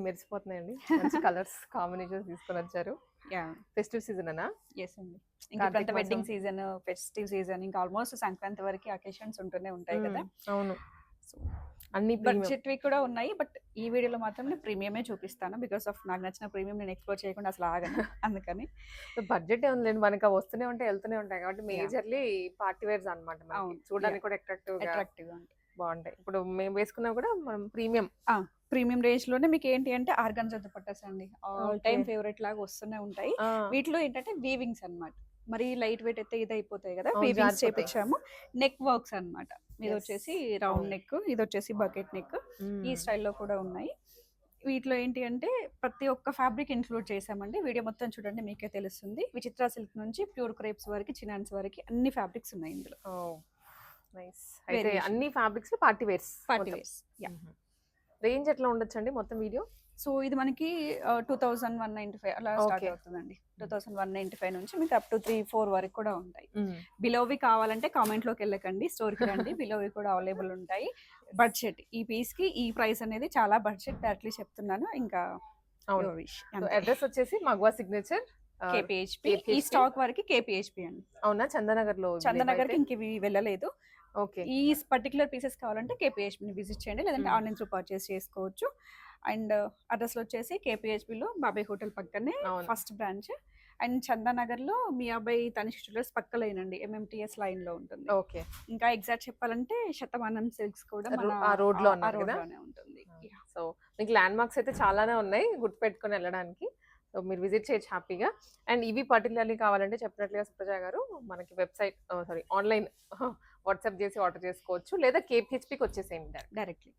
మెరిసిపోతున్నాయండి. మంచి colours combinations తీసుకొని వచ్చారు. యా. ఫెస్టివ్ సీజన్ అనా? ఎస్ అండి. ఇంకా వెడ్డింగ్. సీజన్ ఫెస్టివ్ సీజన్ ఇంకా ఆల్మోస్ట్ సంక్రాంతి వరకు అకేషన్స్ ఉంటూనే ఉంటాయి కదా. అవును. అన్ని బడ్జెట్ వి కూడా ఉన్నాయి. బట్ ఈ వీడియోలో మాత్రం నేను ప్రీమియమే చూపిస్తాను. బికాస్ ఆఫ్ నాకు నచ్చిన ప్రీమియం నేను ఎక్స్ప్లోర్ చేయకుండా అసలు ఆగను. అందుకని. బడ్జెట్ ఏముందండి మనకి అవి వస్తూనే ఉంటాయి వెళ్తూనే ఉంటాయి. కాబట్టి. మేజర్లీ పార్టీ వేర్స్ అనమాట. చూడడానికి కూడా అట్రాక్టివ్ అట్రాక్టివ్ ఉంటాయి. బాగుంటాయి. ఇప్పుడు మేము వేసుకున్నా కూడా మనం ప్రీమియం ప్రీమియం రేంజ్లోనే మీకు ఏంటి అంటే ఆర్గన్జా దుపట్టాస్ అండి. All time. ఫేవరెట్ లాగా వస్తూనే ఉంటాయి. వీటిలో ఏంటంటే వీవింగ్స్ అన్నమాట. మరి లైట్ వెయిట్ అయితే ఇది అయిపోతాయి కదా వీవింగ్స్. చేపించాము. నెక్ వర్క్స్ అన్నమాట. ఇది. వచ్చేసి రౌండ్. నెక్ ఇది వచ్చేసి బకెట్ నెక్ ఈ స్టైల్లో కూడా ఉన్నాయి. వీటిలో ఏంటి అంటే ప్రతి ఒక్క ఫ్యాబ్రిక్ ఇంక్లూడ్ చేసామండి వీడియో మొత్తం చూడండి మీకే తెలుస్తుంది. విచిత్ర సిల్క్ నుంచి ప్యూర్ క్రేప్స్ వరకు చినాన్స్ వరకు అన్ని ఫ్యాబ్రిక్స్ ఉన్నాయి ఇందులో. నైస్ అయితే. అన్ని fabrics party wears party wears yeah range ఎట్లా ఉండొచ్చండి మొత్తం వీడియో సో ఇది మనకి two thousand one ninety five అలా స్టార్ట్. అవుతుందండి. Two thousand one ninety five నుంచి మీకు అప్ టు త్రీ ఫోర్ వరకు కూడా ఉంటాయి. బిలోవి కావాలంటే కామెంట్లోకి వెళ్ళకండి. స్టోర్కి రండి. బిలోవి కూడా అవైలబుల్ ఉంటాయి. బడ్జెట్ ఈ పీస్కి ఈ ప్రైస్ అనేది చాలా బడ్జెట్ డైరెక్ట్లీ చెప్తున్నాను. ఇంకా అడ్రస్ వచ్చేసి మగ్వా సిగ్నేచర్ కేపీహెచ్పి ఈ. స్టాక్ వరకు కేపీహెచ్పి అండి. అవునా? చందనగర్లో చందనగర్కి ఇంక ఇవి వెళ్ళలేదు. ఈ పర్టికులర్ పీసెస్ కావాలంటే కేపీహెచ్పి ని విజిట్ చేయండి లేదంటే. ఆన్లైన్ త్రూ పర్చేస్ చేసుకోవచ్చు. అండ్ అడ్రస్ వచ్చేసి కేపీహెచ్పి లో బాబాయ్ హోటల్ పక్కనే ఫస్ట్ బ్రాంచ్. అండ్ చందానగర్లో మీ అబ్బాయి తనిష్ జ్యువెలర్స్ పక్క లైన్ అండి ఎంఎంటీఎస్ లైన్లో ఉంటుంది. ఓకే. ఇంకా ఎగ్జాక్ట్ చెప్పాలంటే శతమానం సిల్క్స్ కూడా ఆ road లో? లోనే ఉంటుంది. సో మీకు ల్యాండ్ మార్క్స్ అయితే చాలానే ఉన్నాయి గుర్తు పెట్టుకొని వెళ్ళడానికి. సో మీరు విజిట్ చేయొచ్చు హ్యాపీగా. అండ్ ఇవి పర్టికులర్లీ కావాలంటే చెప్పినట్లుగా సుప్రజ గారు మనకి వెబ్సైట్ సారీ ఆన్లైన్ వాట్సాప్ చేసి ఆర్డర్ చేసుకోవచ్చు లేదా కేపీహెచ్పికి వచ్చేసేయండి డైరెక్ట్. డైరెక్ట్లీ.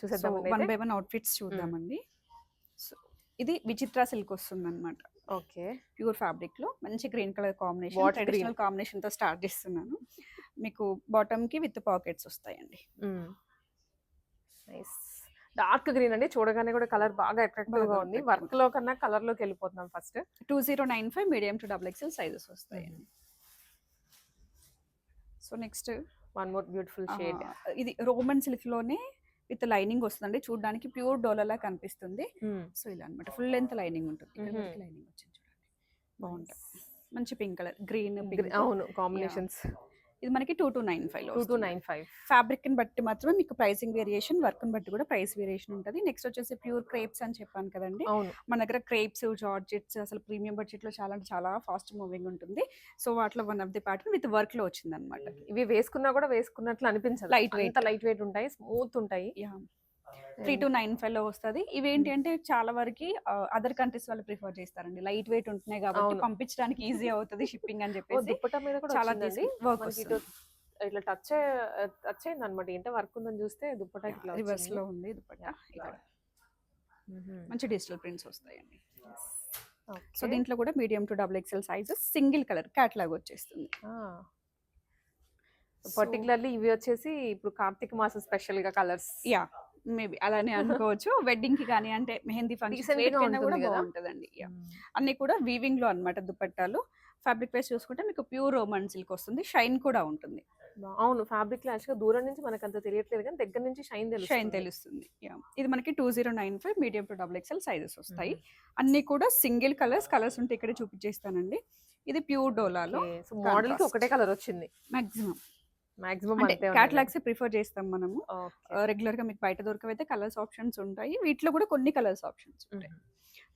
చూసేద్దాం వన్ బై వన్ అవుట్ఫిట్స్ చూద్దామండి. సో ఇది విచిత్ర సిల్క్ వస్తుంది అనమాట ఓకే. ప్యూర్ ఫ్యాబ్రిక్లో మంచి గ్రీన్ కలర్ కాంబినేషన్ ట్రెడిషనల్ కాంబినేషన్తో స్టార్ట్ చేస్తున్నాను. మీకు బాటమ్కి విత్ పాకెట్స్ వస్తాయండి. నైస్. డార్క్ గ్రీన్ అండి. చూడగానే కూడా కలర్ బాగా అట్రాక్టివ్గా ఉంది. వర్క్లో కన్నా కలర్లోకి వెళ్ళిపోతున్నాం first. Two zero nine five medium to double XL sizes వస్తాయండి. So next one more beautiful shade. ఇది రోమన్ సిల్క్లోనే విత్ లైనింగ్ వస్తుందండి. చూడడానికి ప్యూర్ డోలలా కనిపిస్తుంది. సో ఇలా అన్నమాట. ఫుల్ లెంత్ లైనింగ్ ఉంటుంది. లైనింగ్ వచ్చింది చూడండి. బాగుంటుంది. మంచి పింక్ కలర్. గ్రీన్ అవును కాంబినేషన్స్. ఇది మనకి two two nine five two two nine five ఫ్యాబ్రిక్ని బట్టి మాత్రమే మీకు ప్రైసింగ్ వేరియేషన్ వర్క్ని బట్టి కూడా ప్రైస్ వేరియేషన్ ఉంటుంది. నెక్స్ట్ వచ్చేసి ప్యూర్ క్రేప్స్ అని చెప్పాను కదండి. మన దగ్గర క్రేప్స్ జార్జెట్స్ అసలు ప్రీమియం బడ్జెట్లో చాలా అంటే చాలా ఫాస్ట్ మూవింగ్ ఉంటుంది. సో వాటిలో one of the pattern with వర్క్లో వచ్చింది అనమాట ఇవి వేసుకున్నా కూడా వేసుకున్నట్లు అనిపించదు. Weight. అంత లైట్ వెయిట్ ఉంటాయి స్మూత్ ఉంటాయి. త్రీ టు నైన్ ఫైవ్లో వస్తుంది. ఇవేంటి అంటే చాలా వరకు అదర్ కంట్రీస్ వాళ్ళు ప్రిఫర్ చేస్తారండి. లైట్ వెయిట్ ఉంటున్నాయి కాబట్టి. పంపించడానికి ఈజీ అవుతుంది షిప్పింగ్ అని చెప్పేసి. దుప్పటా మీద కూడా చాలా వర్క్ ఇట్లా టచ్ టచ్ అయింది అనమాట ఏంటో వర్క్ ఉందని చూస్తే దుప్పటా ఇట్లా రివర్స్. లో ఉంది మ్మ్. మంచి డిజిటల్ ప్రింట్స్ వస్తాయండి. సో దీంట్లో కూడా medium to double XL sizes single colour catalogue వచ్చేస్తుంది. పర్టికులర్లీ ఇవి వచ్చేసి ఇప్పుడు కార్తీక మాసం స్పెషల్గా కలర్స్ యా మేబీ అలానే అనుకోవచ్చు. వెడ్డింగ్కి కానీ అంటే మెహందీ ఫంక్షన్ కూడా? బాగుంటుందండి. యా అన్ని కూడా వీవింగ్లో అన్నమాట దుపట్టాలు ఫ్యాబ్రిక్ వైస్ చూసుకుంటే మీకు ప్యూర్ రోమన్ సిల్క్ వస్తుంది. షైన్ కూడా ఉంటుంది. అవును. ఫ్యాబ్రిక్ యాక్చువల్గా దూరం నుంచి మనకు అంత తెలియట్లేదు కానీ దగ్గర నుంచి షైన్ తెలుసు షైన్ తెలుస్తుంది. యా ఇది మనకి two zero nine five medium to double XL sizes వస్తాయి. అన్ని కూడా సింగిల్ కలర్స్ కలర్స్ ఉంటే ఇక్కడే చూపించేస్తానండి ఇది ప్యూర్ డోలాలో మోడల్కి. ఒకటే కలర్ వచ్చింది. మాక్సిమం మాక్సిమం అంటే క్యాటలాగ్స్ ప్రిఫర్ చేస్తాం మనము. రెగ్యులర్గా మీకు బయట దొరకవైతే కలర్స్ ఆప్షన్స్ ఉంటాయి. వీటిలో కూడా కొన్ని కలర్స్ ఆప్షన్స్ ఉంటాయి.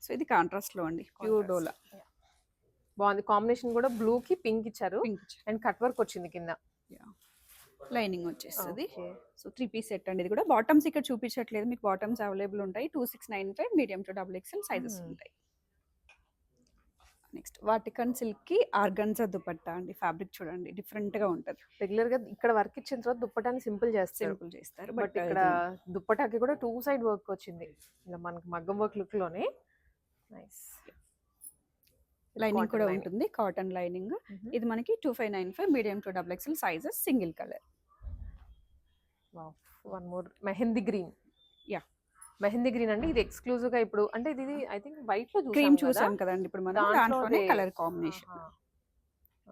సో ఇది కాంట్రాస్ట్లో అండి. ప్యూర్ డోలా. బాగుంది. కాంబినేషన్ కూడా బ్లూ కి పింక్ ఇచ్చారు. అండ్ కట్ వర్క్ వచ్చింది కింద. లైనింగ్ వచ్చేస్తుంది. సో త్రీ పీస్ సెట్ అండి ఇది కూడా. బాటమ్స్ ఇక్కడ చూపించట్లేదు. మీకు బాటమ్స్ అవైలబుల్ ఉంటాయి. Two six nine five medium to double XL sizes. ఉంటాయి. నెక్స్ట్. వాటికన్ సిల్క్కి ఆర్గన్జా దుపట్టా అండి ఫ్యాబ్రిక్ చూడండి డిఫరెంట్గా ఉంటది. రెగ్యులర్గా ఇక్కడ వర్క్ ఇచ్చిన తర్వాత దుప్పటాన్ని సింపుల్ చేస్తారు. సింపుల్ చేస్తారు బట్ ఇక్కడ దుప్పటాకి కూడా టూ సైడ్ వర్క్ వచ్చింది. ఇలా మనకి మగ్గం వర్క్ లుక్లోనే నైస్ లైనింగ్ కూడా ఉంటుంది కాటన్ లైనింగ్ ఇది మనకి two five nine five medium to double XL sizes single colour. One more mehndi green. Yeah. Mehndi green అండి. ఇది ఎక్స్క్లూజివ్గా ఇప్పుడు అంటే ఇది ఐ థింక్ వైట్లో క్రీమ్ చూసాం కదండి. ఇప్పుడు మనం దాంట్లో దాంట్లోనే. Colour combination.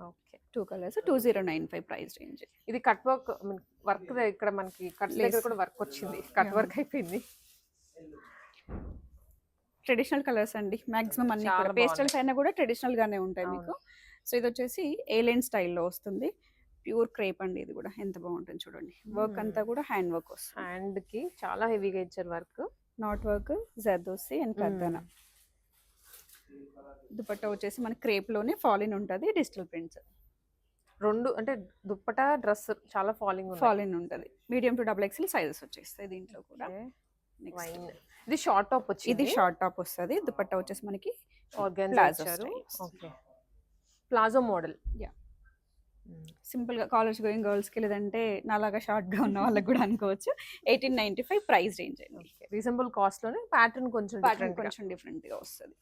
Okay. Two colours two zero nine five price range ఇది కట్ వర్క్ వర్క్ ఇక్కడ మనకి కట్ దగ్గర. కూడా వర్క్ వచ్చింది. కట్. వర్క్ అయిపోయింది. ట్రెడిషనల్ కలర్స్ అండి. మాక్సిమం అన్ని పేస్టల్స్ అయినా కూడా ట్రెడిషనల్ గానే ఉంటాయి. మీకు. సో ఇది వచ్చేసి ఏలియన్ స్టైల్లో వస్తుంది. ప్యూర్ క్రేప్ అండి ఇది కూడా. ఎంత బాగుంటుంది చూడండి. వర్క్ అంతా. కూడా హ్యాండ్ వర్క్ వస్తుంది. హ్యాండ్కి చాలా హెవీగా ఇచ్చారు work. Knot work zardozi and కర్దానా. Dupatta వచ్చేసి మన క్రేప్లోనే ఫాలిన్ ఉంటుంది డిజిటల్ ప్రింట్స్. రెండు అంటే దుప్పట డ్రెస్ చాలా ఫాలింగ్ ఫాలిన్ ఉంటుంది. Medium to double XL sizes వచ్చేస్తాయి దీంట్లో కూడా. ఇది షార్ట్ టాప్ వచ్చింది. ఇది షార్ట్ టాప్ వస్తుంది. దుపట్టా వచ్చేసి మనకి ఆర్గాన్జా ప్లాజో మోడల్. Yeah. సింపుల్గా కాలేజ్ గోయింగ్ గర్ల్స్కి లేదంటే నాలాగా షార్ట్గా ఉన్న వాళ్ళకి కూడా అనుకోవచ్చు. Eighteen ninety five price range అండి. రీజనబుల్ కాస్ట్లోనే ప్యాటర్న్ కొంచెం ప్యాటర్న్. కొంచెం డిఫరెంట్గా వస్తుంది.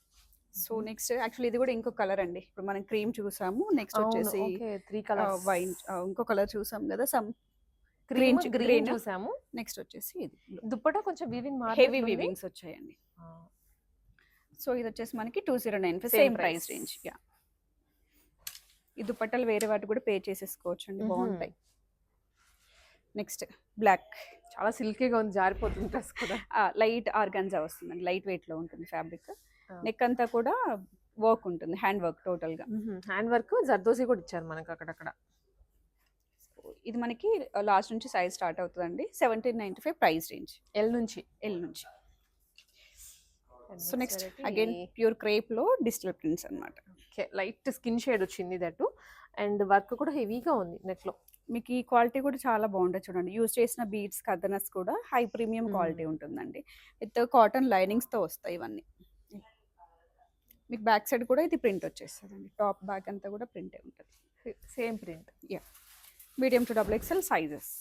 సో నెక్స్ట్ యాక్చువల్లీ ఇది కూడా ఇంకో కలర్ అండి. ఇప్పుడు మనం క్రీమ్ చూసాము నెక్స్ట్ వచ్చేసి three colours. వైన్ ఇంకో కలర్ చూసాం కదా సమ్ green green. చూసాము. నెక్స్ట్ వచ్చేసి ఇది. దుప్పట కొంచెం వీవింగ్ హెవీ వీవింగ్స్ వచ్చాయండి. సో ఇది వచ్చేసి మనకి two zero nine same. Price range yeah ఈ దుపట్టలు వేరే వాటి కూడా పే చేసేసుకోవచ్చు అండి బాగుంటాయి. నెక్స్ట్ బ్లాక్ చాలా సిల్కీగా ఉంది జారిపోతుంది డ్రెస్ కూడా. లైట్ ఆర్గాన్జా వస్తుందండి. లైట్ వెయిట్లో ఉంటుంది ఫ్యాబ్రిక్. నెక్ అంతా కూడా వర్క్ ఉంటుంది హ్యాండ్ వర్క్ టోటల్గా. హ్యాండ్ వర్క్ జర్దోసి కూడా ఇచ్చారు మనకి అక్కడక్కడ. ఇది మనకి లాస్ట్ నుంచి సైజ్ స్టార్ట్ అవుతుందండి. Seventeen ninety five price range L నుంచి. ఎల్ నుంచి సో నెక్స్ట్ అగైన్ ప్యూర్ క్రేప్లో డిజిటల్ ప్రింట్స్ అన్నమాట. లైట్ స్కిన్ షేడ్ వచ్చింది దట్టు అండ్ వర్క్ కూడా హెవీగా ఉంది నెక్లో మీకు ఈ క్వాలిటీ కూడా చాలా బాగుంటుంది చూడండి. యూజ్ చేసిన బీడ్స్ కథనస్ కూడా హై ప్రీమియం. క్వాలిటీ ఉంటుందండి. విత్ కాటన్ లైనింగ్స్తో వస్తాయి ఇవన్నీ. మీకు బ్యాక్ సైడ్ కూడా ఇది ప్రింట్ వచ్చేస్తుందండి. టాప్ బ్యాక్ అంతా కూడా ప్రింటే ఉంటుంది. Same print. Medium to double XL sizes.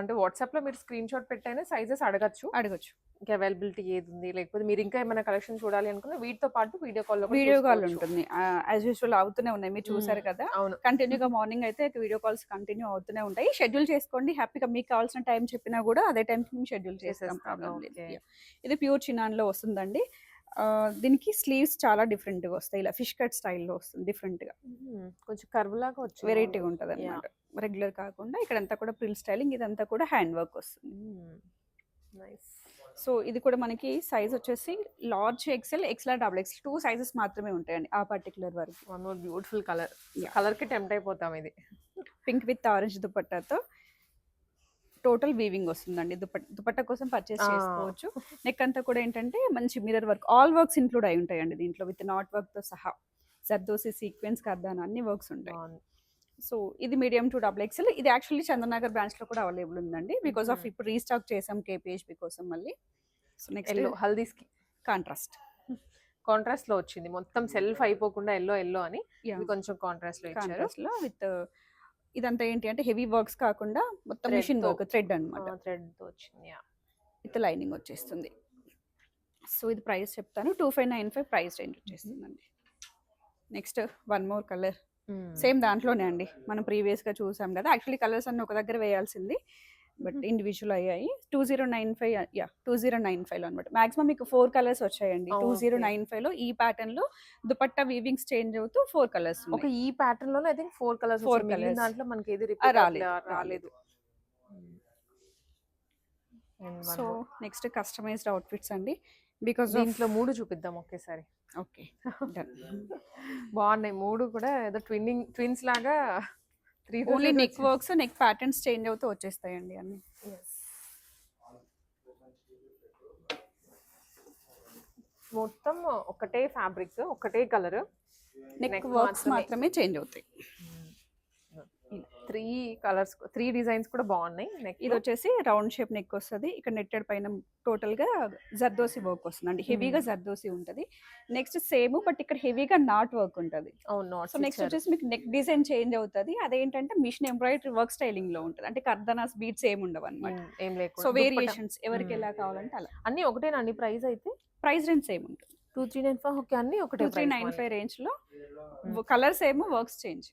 అంటే వాట్సాప్లో మీరు స్క్రీన్ షాట్ పెట్టైనా సైజెస్ అడగచ్చు. అడగచ్చు. ఇంకా అవైలబిలిటీ ఏది ఉంది లేకపోతే మీరు ఇంకా ఏమైనా కలెక్షన్ చూడాలి అనుకున్నా వీటితో పాటు వీడియో కాల్ వీడియో కాల్. ఉంటుంది. యాజ్ యూజువల్ అవుతూనే ఉన్నాయి. మీరు చూసారు. కదా? అవును. కంటిన్యూగా మార్నింగ్ అయితే వీడియో కాల్స్ కంటిన్యూ అవుతూనే ఉంటాయి. షెడ్యూల్ చేసుకోండి. హ్యాపీగా మీకు కావాల్సిన టైం చెప్పినా కూడా అదే టైంకి మేము షెడ్యూల్ చేసేస్తాం, ప్రాబ్లం లేదు. ఇది ప్యూర్ చినాన్లో వస్తుందండి. దీనికి స్లీవ్స్ చాలా different గా వస్తాయి. ఇలా ఫిష్ కట్ స్టైల్లో వస్తుంది different గా మ్మ్. కొంచెం కర్వ్ లాగా వచ్చింది వెరైటీగా ఉంటుంది అనమాట రెగ్యులర్ కాకుండా ఇక్కడంతా కూడా ప్రిల్ స్టైలింగ్ ఇదంతా కూడా హ్యాండ్ వర్క్ వస్తుంది నైస్ సో ఇది కూడా మనకి సైజ్ వచ్చేసి large XL XL double XL two sizes మాత్రమే ఉంటాయండి ఆ పర్టికులర్ వరకు. One more beautiful colour. కలర్కి టెంప్ట్ అయిపోతాం ఇది. పింక్ విత్ ఆరెంజ్ దుపట్టాతో టోటల్ వీవింగ్ వస్తుందండి. దుపట్ దుపట్టా కోసం పర్చేస్. చేసుకోవచ్చు. నెక్ అంతా కూడా ఏంటంటే మంచి mirror work all works include అయి ఉంటాయండి దీంట్లో. విత్ నాట్ వర్క్తో సహా. జర్దోసి సీక్వెన్స్ కర్దాన్ అన్ని వర్క్స్ ఉంటాయి. సో ఇది మీడియం టు డబుల్ ఎక్స్ఎల్. ఇది యాక్చువల్లీ చంద్రనగర్ బ్రాంచ్లో కూడా అవైలబుల్ ఉందండి. Because of. ఇప్పుడు రీస్టాక్ చేసాం కేపీహెచ్పి కోసం మళ్ళీ. సో నెక్స్ట్ ఎల్లో హల్దీస్కి. కాంట్రాస్ట్. కాంట్రాస్ట్లో వచ్చింది. మొత్తం సెల్ఫ్ అయిపోకుండా ఎల్లో ఎల్లో అని ఇది కొంచెం కాంట్రాస్ట్లో ఇచ్చారు. కాంట్రాస్ట్లో విత్ ఇదంతా ఏంటి అంటే హెవీ వర్క్స్ కాకుండా మొత్తం మిషన్. వర్క్ థ్రెడ్ అన్నమాట. థ్రెడ్తో వచ్చింది. విత్ లైనింగ్ వచ్చేస్తుంది. సో ఇది ప్రైస్ చెప్తాను. Two five nine five price range వచ్చేస్తుందండి. Next one more colour. Same దాంట్లోనే అండి. మనం ప్రీవియస్గా చూసాం కదా యాక్చువల్లీ కలర్స్ అన్ని ఒక దగ్గర వేయాల్సింది. But Mhm. ఇండివిజువల్ అయ్యాయి. Two zero nine five yeah two zero nine five అనమాట మాక్సిమం మీకు ఫోర్ కలర్స్ వచ్చాయండి. Two zero. నైన్ ఫైవ్లో ఈ ప్యాటర్న్లో దుపట్టా వీవింగ్స్ చేంజ్ అవుతూ ఫోర్ కలర్స్ ఒక ఈ ప్యాటర్న్లోనే I think four colours four colours. దాంట్లో మనకి ఏది రాలేదు, రాలేదు. one so. Next customised outfits అండి. బికాస్ దీంట్లో మూడు చూపిద్దాం ఒకేసారి. ఓకే. బాగున్నాయి. మూడు కూడా ఏదో ట్విన్నింగ్ ట్విన్స్ లాగా three only neck works neck patterns change అవుతూ వచ్చేస్తాయండి అన్ని. మొత్తం ఒకటే ఫ్యాబ్రిక్స్ ఒకటే కలర్. Neck works. మాత్రమే చేంజ్ అవుతాయి. త్రీ కలర్స్ త్రీ డిజైన్స్ కూడా బాగున్నాయి. నెక్ ఇది వచ్చేసి రౌండ్ షేప్ నెక్ వస్తుంది. ఇక్కడ నెట్టెడ్ పైన టోటల్గా జర్దోసి వర్క్ వస్తుంది అండి హెవీగా జర్దోసి ఉంటది. నెక్స్ట్ సేమ్ బట్ ఇక్కడ హెవీగా నాట్ వర్క్ ఉంటది. అవును సో నెక్స్ట్ వచ్చేసి మీకు నెక్ డిజైన్ చేంజ్ అవుతుంది. అదేంటంటే మిషన్ ఎంబ్రాయిడరీ వర్క్ స్టైలింగ్లో ఉంటుంది. అంటే కర్దనాస్ బీట్స్ ఏమి ఉండవు అనమాట ఏం లేకుండా సో. వేరియేషన్స్ ఎవరికి. ఎలా కావాలంటే అలా. అన్ని ఒకటేనండి ప్రైస్ అయితే? ప్రైస్ రేంజ్ సేమ్ ఉంటుంది. Two three nine five okay అన్ని ఒకటే టూ త్రీ నైన్ ఫైవ్ రేంజ్లో కలర్స్ ఏమో వర్క్స్ చేంజ్.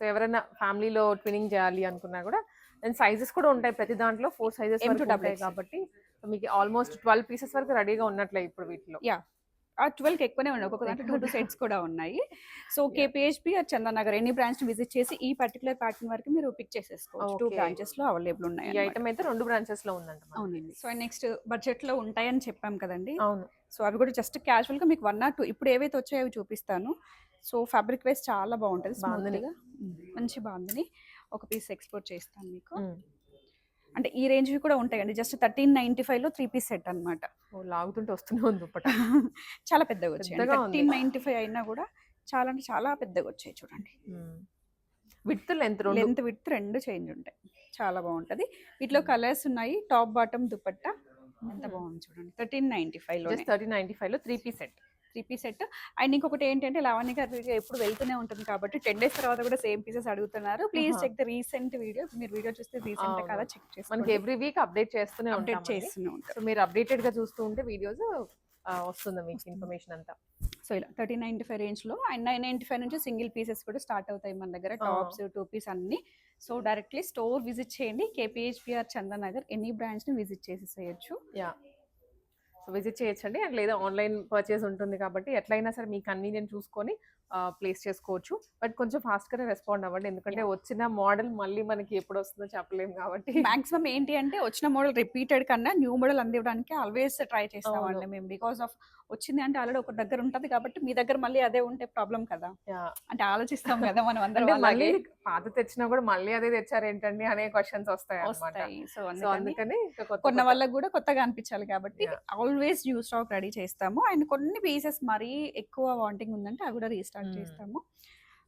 సో ఎవరైనా ఫ్యామిలీలో ట్వినింగ్ చేయాలి అనుకున్నా కూడా అండ్ సైజెస్ కూడా ఉంటాయి ప్రతి దాంట్లో. ఫోర్ సైజెస్ ఉంటాయి. కాబట్టి మీకు ఆల్మోస్ట్ ట్వెల్వ్ పీసెస్ వరకు రెడీగా ఉన్నట్లే ఇప్పుడు వీటిలో. ఆ ట్వెల్వ్ ఎక్కువనే ఉన్నాయి. ఒక్కొక్క దాంట్లో టూ టూ సెట్స్ కూడా ఉన్నాయి. సో కేపీహెచ్పి చందన్ నగర్ ఎన్ని బ్రాంచ్ విజిట్ చేసి ఈ పర్టికులర్ ప్యాటర్న్ వరకు మీరు పిక్ చేసేసుకోవచ్చు. టూ. బ్రాంచెస్లో అవైలబుల్ ఉన్నాయి ఈ. ఐటమ్ అయితే రెండు బ్రాంచెస్లో ఉందంట మనకి. అవునండి. సో నెక్స్ట్ బడ్జెట్లో ఉంటాయని చెప్పాం కదండి. అవును. సో అవి కూడా జస్ట్ క్యాజువల్గా మీకు వన్ ఆర్ టూ ఇప్పుడు ఏవైతే వచ్చాయో అవి చూపిస్తాను. సో ఫ్యాబ్రిక్ వైస్ చాలా బాగుంటుంది. బాగుంది. స్మూత్గా మంచి బాగుంది ఒక పీస్ ఎక్స్పోర్ట్ చేస్తాను మీకు. అంటే ఈ రేంజ్ కూడా ఉంటాయండి. జస్ట్ థర్టీన్ నైన్టీ ఫైవ్లో త్రీ పీస్ సెట్ అన్నమాట. ఓ, లాగుతుంటే వస్తూనే ఉంది దుప్పట. చాలా పెద్దగా వచ్చాయి. థర్టీన్ నైన్టీ ఫైవ్ అయినా కూడా చాలా అంటే చాలా పెద్దగా వచ్చాయి చూడండి. విత్ లెంత్ లెంత్ విత్ రెండు చేంజ్ ఉంటాయి. చాలా బాగుంటది. వీటిలో కలర్స్ ఉన్నాయి. Top bottom dupatta. ఎంత బాగుంది చూడండి. థర్టీన్ నైన్టీ ఫైవ్లో జస్ట్ థర్టీ నైన్టీ ఫైవ్లో three piece set three piece set. And ఇంకొకటి ఏంటంటే లావణ్య గారి వీడియో ఎప్పుడు వెళ్తూనే ఉంటుంది కాబట్టి టెన్ డేస్ తర్వాత కూడా సేమ్ పీసెస్ అడుగుతున్నారు. Please. Check the recent video మీరు వీడియో చూస్తే రీసెంట్. కదా చెక్ మనకి చేసుకోండి ఎవ్రీ వీక్ అప్డేట్ చేస్తూనే అప్డేట్ ఉంటాం చేస్తూనే ఉంటారు సో మీరు అప్డేటెడ్గా చూస్తూ ఉంటే వీడియోస్ వస్తుంది మీకు ఇన్ఫర్మేషన్ అంతా. సో ఇలా థర్టీన్ నైన్టీ ఫైవ్ రేంజ్లో అండ్ నైన్ నైన్టీ ఫైవ్ నుంచి సింగిల్ పీసెస్ కూడా స్టార్ట్ అవుతాయి మన దగ్గర. టాప్స్ టూ పీస్ అన్ని. సో డైరెక్ట్లీ స్టోర్ విజిట్ చేయండి. కేపీహెచ్పిఆర్ చందన్ నగర్ ఎనీ బ్రాంచ్ని విజిట్ చేసేసేయచ్చు. విజిట్ చేయొచ్చండి. అండ్ లేదా ఆన్లైన్ పర్చేస్ ఉంటుంది కాబట్టి ఎట్లయినా సరే మీ కన్వీనియంట్ చూసుకొని ప్లేస్ చేసుకోవచ్చు. బట్ కొంచెం fast గానే రెస్పాండ్ అవ్వండి. ఎందుకంటే వచ్చిన మోడల్ మళ్ళీ మనకి ఎప్పుడు వస్తుందో చెప్పలేము కాబట్టి. మాక్సిమం ఏంటి అంటే వచ్చిన మోడల్ రిపీటెడ్ కన్నా న్యూ మోడల్ అందివ్వడానికి ఆల్వేస్ ట్రై చేస్తామండి. మేము. బికాస్ ఆఫ్ వచ్చింది అంటే ఆల్రెడీ ఒక దగ్గర ఉంటది కాబట్టి మీ దగ్గర మళ్ళీ అదే ఉంటే ప్రాబ్లం కదా. అంటే ఆలోచిస్తాం కదా మనం అందరం మళ్ళీ పాత తెచ్చినా కూడా మళ్ళీ అదే తెచ్చారు ఏంటండి అనే క్వశ్చన్స్ వస్తాయి. వస్తాయి సో అందుకని కొన్న వాళ్ళకి కూడా కొత్తగా అనిపించాలి కాబట్టి. ఆల్వేస్ న్యూ స్టాక్ రెడీ చేస్తాము. అండ్ కొన్ని పీసెస్ మరీ ఎక్కువ వాంటింగ్ ఉందంటే అవి కూడా రీస్టార్ట్ Hmm. చేస్తాము.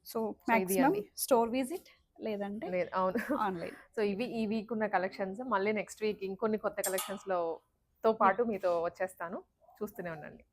సో మాక్సిమం అండి. స్టోర్ విజిట్ లేదంటే లేదు అవును. ఆన్లైన్. సో ఇవి ఈ వీక్ ఉన్న కలెక్షన్స్ మళ్ళీ నెక్స్ట్ వీక్ ఇంకొన్ని కొత్త కలెక్షన్స్లో తో పాటు మీతో వచ్చేస్తాను. చూస్తూనే ఉండండి.